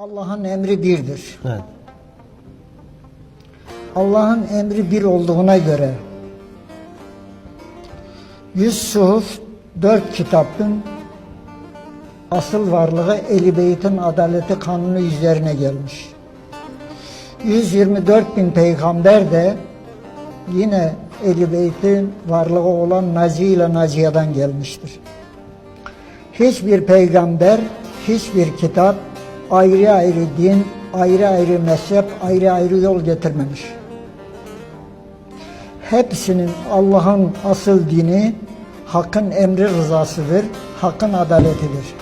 Allah'ın emri birdir. Evet. Allah'ın emri bir olduğuna göre yüz suhuf dört kitabın asıl varlığı Ehl-i Beyt'in adaleti kanunu üzerine gelmiş. 124 bin peygamber de yine Ehl-i Beyt'in varlığı olan Naci ile Naciye'den gelmiştir. Hiçbir peygamber, hiçbir kitap ayrı ayrı din, ayrı ayrı mezhep, ayrı ayrı yol getirmemiş. Hepsinin Allah'ın asıl dini hakkın emri rızasıdır, hakkın adaletidir.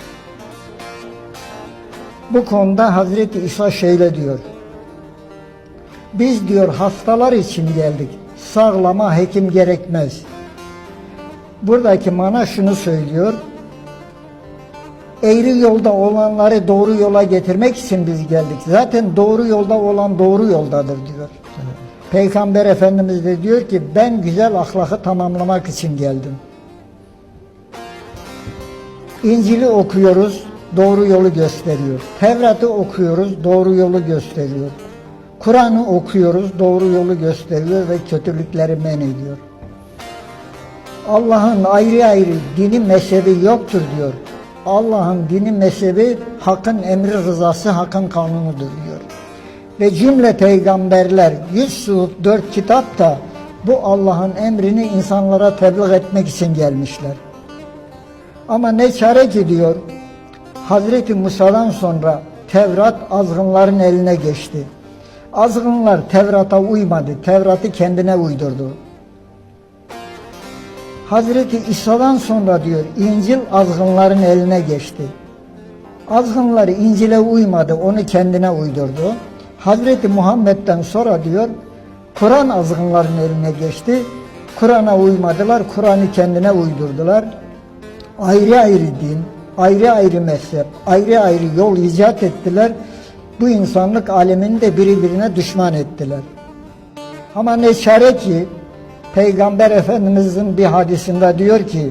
Bu konuda Hazreti İsa şöyle diyor. Biz diyor hastalar için geldik. Sağlama hekim gerekmez. Buradaki mana şunu söylüyor. Eğri yolda olanları doğru yola getirmek için biz geldik. Zaten doğru yolda olan doğru yoldadır diyor. Peygamber Efendimiz de diyor ki ben güzel ahlakı tamamlamak için geldim. İncil'i okuyoruz, doğru yolu gösteriyor. Tevrat'ı okuyoruz, doğru yolu gösteriyor. Kur'an'ı okuyoruz, doğru yolu gösteriyor ve kötülükleri men ediyor. Allah'ın ayrı ayrı dini mezhebi yoktur diyor. Allah'ın dini mezhebi hakkın emri rızası, hakkın kanunudur diyor. Ve cümle peygamberler 100 suhuf 4 kitap da bu Allah'ın emrini insanlara tebliğ etmek için gelmişler. Ama ne çare ki diyor Hazreti Musa'dan sonra Tevrat azgınların eline geçti. Azgınlar Tevrat'a uymadı. Tevrat'ı kendine uydurdu. Hazreti İsa'dan sonra diyor İncil azgınların eline geçti. Azgınlar İncil'e uymadı, onu kendine uydurdu. Hazreti Muhammed'den sonra diyor Kur'an azgınların eline geçti. Kur'an'a uymadılar, Kur'an'ı kendine uydurdular. Ayrı ayrı din, ayrı ayrı mezhep, ayrı ayrı yol icat ettiler. Bu insanlık alemini de birbirine düşman ettiler. Ama ne çare ki Peygamber Efendimizin bir hadisinde diyor ki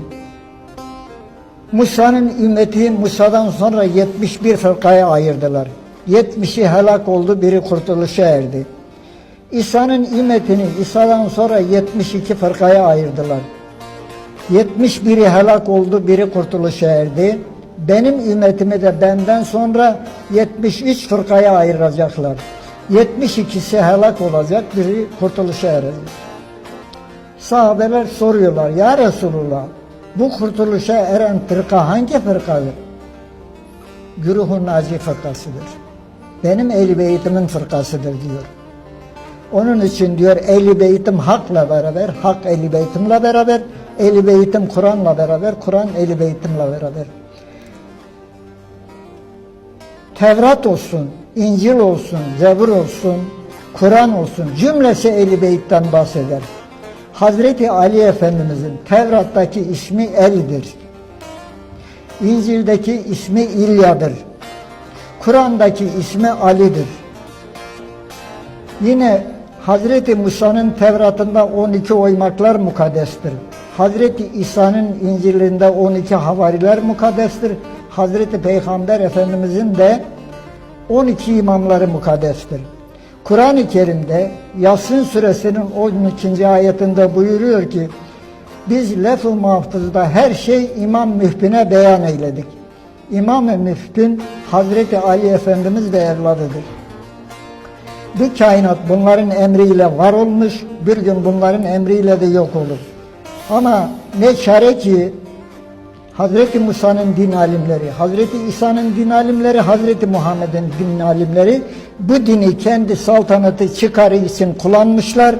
Musa'nın ümmeti Musa'dan sonra 71 fırkaya ayırdılar. 70'i helak oldu, biri kurtuluşa erdi. İsa'nın ümmetini İsa'dan sonra 72 fırkaya ayırdılar. 71'i helak oldu, biri kurtuluşa erdi. Benim ümmetimi de benden sonra 73 fırkaya ayıracaklar. 72'si helak olacak, biri kurtuluşa erecek. Sahabeler soruyorlar, ya Resulullah bu kurtuluşa eren fırka hangi fırkadır? Güruh-u Naci fırkasıdır. Benim ehl Beytimin fırkasıdır diyor. Onun için diyor ehl Beytim hakla beraber, hak ehl Beytimle beraber, ehl Beytim Kur'an'la beraber, Kur'an ehl Beytimle beraber. Tevrat olsun, İncil olsun, Zebur olsun, Kur'an olsun cümlesi ehl Beyt'ten bahseder. Hazreti Ali Efendimizin Tevrat'taki ismi El'dir. İncil'deki ismi İlya'dır. Kur'an'daki ismi Ali'dir. Yine Hazreti Musa'nın Tevrat'ında 12 oymaklar mukaddestir. Hazreti İsa'nın İncil'inde 12 havariler mukaddestir. Hazreti Peygamber Efendimizin de 12 imamları mukaddestir. Kur'an-ı Kerim'de Yasin suresinin 12. ayetinde buyuruyor ki biz lef-ı mahfuzda her şey İmam Mühbin'e beyan eyledik. İmam-ı Mühbin Hazreti Ali Efendimiz de evladıdır. Bu kainat bunların emriyle var olmuş, bir gün bunların emriyle de yok olur. Ama ne çare ki Hazreti Musa'nın din alimleri, Hazreti İsa'nın din alimleri, Hazreti Muhammed'in din alimleri bu dini kendi saltanatı çıkarı için kullanmışlar.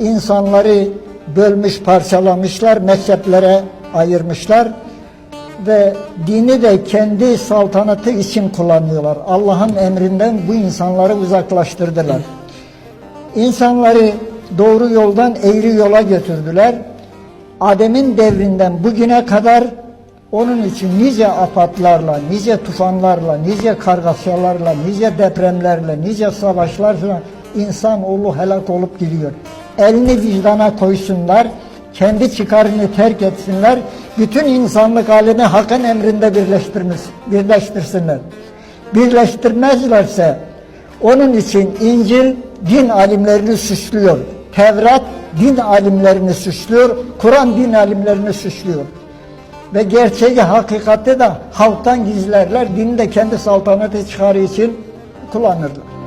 İnsanları bölmüş, parçalamışlar, mezheplere ayırmışlar ve dini de kendi saltanatı için kullanıyorlar. Allah'ın emrinden bu insanları uzaklaştırdılar. İnsanları doğru yoldan eğri yola götürdüler. Adem'in devrinden bugüne kadar onun için nice afatlarla, nice tufanlarla, nice kargaşalarla, nice depremlerle, nice savaşlarla insanoğlu helak olup gidiyor. Elini vicdana koysunlar, kendi çıkarını terk etsinler, bütün insanlık halini hakkın emrinde birleştirsinler. birleştirmezlerse onun için İncil din alimlerini suçluyor. Tevrat din alimlerini suçluyor. Kur'an din alimlerini suçluyor. Ve gerçeği hakikati de halktan gizlerler. Dini de kendi saltanatı çıkarı için kullanırlar.